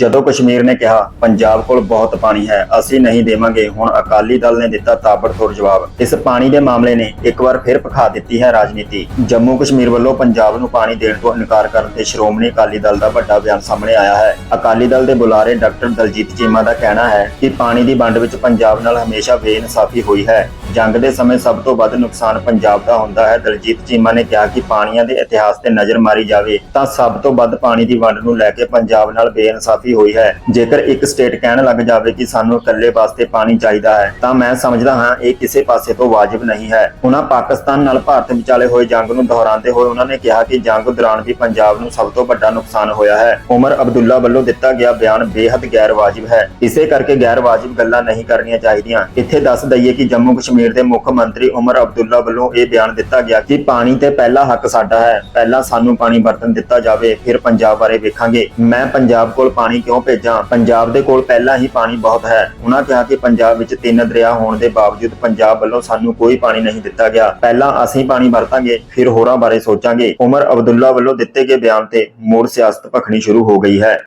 ਜਦੋਂ ਕਸ਼ਮੀਰ ਨੇ ਕਿਹਾ, ਪੰਜਾਬ ਕੋਲ ਬਹੁਤ ਪਾਣੀ ਹੈ, ਅਸੀਂ ਨਹੀਂ ਦੇਵਾਂਗੇ। ਹੁਣ ਅਕਾਲੀ ਦਲ ਨੇ ਦਿੱਤਾ ਤਾਬੜਤੋੜ ਜਵਾਬ। ਇਸ ਪਾਣੀ ਦੇ ਮਾਮਲੇ ਨੇ ਇੱਕ ਵਾਰ ਫਿਰ ਪਖਾ ਦਿੱਤੀ ਹੈ ਰਾਜਨੀਤੀ। ਜੰਮੂ ਕਸ਼ਮੀਰ ਵੱਲੋਂ ਪੰਜਾਬ ਨੂੰ ਪਾਣੀ ਦੇਣ ਤੋਂ ਇਨਕਾਰ ਕਰਨ ਤੇ ਸ਼੍ਰੋਮਣੀ ਅਕਾਲੀ ਦਲ ਦਾ ਵੱਡਾ ਬਿਆਨ ਸਾਹਮਣੇ ਆਇਆ ਹੈ। ਅਕਾਲੀ ਦਲ ਦੇ ਬੁਲਾਰੇ ਡਾਕਟਰ ਦਲਜੀਤ ਚੀਮਾ ਦਾ ਕਹਿਣਾ ਹੈ ਕਿ ਪਾਣੀ ਦੀ ਵੰਡ ਵਿੱਚ ਪੰਜਾਬ ਨਾਲ ਹਮੇਸ਼ਾ ਬੇਇਨਸਾਫੀ ਹੋਈ ਹੈ। ਜੰਗ ਦੇ ਸਮੇਂ ਸਭ ਤੋਂ ਵੱਧ ਨੁਕਸਾਨ ਪੰਜਾਬ ਦਾ ਹੁੰਦਾ ਹੈ। ਦਲਜੀਤ ਚੀਮਾ ਨੇ ਕਿਹਾ ਕਿ ਪਾਣੀਆਂ ਦੇ ਇਤਿਹਾਸ ਤੇ ਨਜ਼ਰ ਮਾਰੀ ਜਾਵੇ ਤਾਂ ਸਭ ਤੋਂ ਵੱਧ ਪਾਣੀ ਦੀ ਵੰਡ ਨੂੰ ਲੈ ਕੇ ਪੰਜਾਬ ਨਾਲ ਬੇਇਨਸਾਫੀ ਹੋਈ ਹੈ। ਜੇਕਰ ਇੱਕ ਸਟੇਟ ਕਹਿਣ ਲੱਗ ਜਾਵੇ ਕਿ ਸਾਨੂੰ ਇਕੱਲੇ ਵਾਸਤੇ ਪਾਣੀ ਚਾਹੀਦਾ ਹੈ, ਤਾਂ ਮੈਂ ਸਮਝਦਾ ਹਾਂ, ਇਹ ਕਿਸੇ ਪਾਸੇ ਤੋਂ ਵਾਜਬ ਨਹੀਂ ਹੈ। ਉਹਨਾਂ ਪਾਕਿਸਤਾਨ ਨਾਲ ਭਾਰਤ ਵਿਚਾਲੇ ਹੋਏ ਜੰਗ ਨੂੰ ਦੁਹਰਾਉਂਦੇ ਹੋਏ ਉਹਨਾਂ ਨੇ ਕਿਹਾ ਕਿ ਜੰਗ ਦੌਰਾਨ ਵੀ ਪੰਜਾਬ ਨੂੰ ਸਭ ਤੋਂ ਵੱਡਾ ਨੁਕਸਾਨ ਹੋਇਆ ਹੈ। ਉਮਰ ਅਬਦੁੱਲਾ ਵੱਲੋਂ ਦਿੱਤਾ ਗਿਆ ਬਿਆਨ ਬੇਹੱਦ ਗੈਰ ਵਾਜਬ ਹੈ। ਇਸੇ ਕਰਕੇ ਗੈਰ ਵਾਜਿਬ ਗੱਲਾਂ ਨਹੀਂ ਕਰਨੀਆਂ ਚਾਹੀਦੀਆਂ। ਇੱਥੇ ਦੱਸ ਦਈਏ ਕਿ ਜੰਮੂ ਕਸ਼ਮੀਰ ਦੇ ਮੁੱਖ ਮੰਤਰੀ ਉਮਰ ਅਬਦੁੱਲਾ ਵੱਲੋਂ ਇਹ ਬਿਆਨ ਦਿੱਤਾ ਗਿਆ ਕਿ ਪਾਣੀ ਤੇ ਪਹਿਲਾ ਹੱਕ ਸਾਡਾ ਹੈ। ਪਹਿਲਾਂ ਸਾਨੂੰ ਪਾਣੀ ਵਰਤਣ ਦਿੱਤਾ ਜਾਵੇ, ਫਿਰ ਪੰਜਾਬ ਬਾਰੇ ਵੇਖਾਂਗੇ। ਮੈਂ ਪੰਜਾਬ ਕੋਲ ਪਾਣੀ ਪਾਣੀ ਕਿਉਂ ਭੇਜਾਂ? ਪੰਜਾਬ ਦੇ ਕੋਲ ਪਹਿਲਾਂ ਹੀ ਪਾਣੀ ਬਹੁਤ ਹੈ। ਉਹਨਾਂ ਕਿਹਾ ਕਿ ਪੰਜਾਬ ਵਿੱਚ ਤਿੰਨ ਦਰਿਆ ਹੋਣ ਦੇ ਬਾਵਜੂਦ ਪੰਜਾਬ ਵੱਲੋਂ ਸਾਨੂੰ ਕੋਈ ਪਾਣੀ ਨਹੀਂ ਦਿੱਤਾ ਗਿਆ। ਪਹਿਲਾਂ ਅਸੀਂ ਪਾਣੀ ਵਰਤਾਂਗੇ, ਫਿਰ ਹੋਰਾਂ ਬਾਰੇ ਸੋਚਾਂਗੇ। ਉਮਰ ਅਬਦੁੱਲਾ ਵੱਲੋਂ ਦਿੱਤੇ ਗਏ ਬਿਆਨ ਤੇ ਮੋੜ ਸਿਆਸਤ ਭਖਣੀ ਸ਼ੁਰੂ ਹੋ ਗਈ ਹੈ।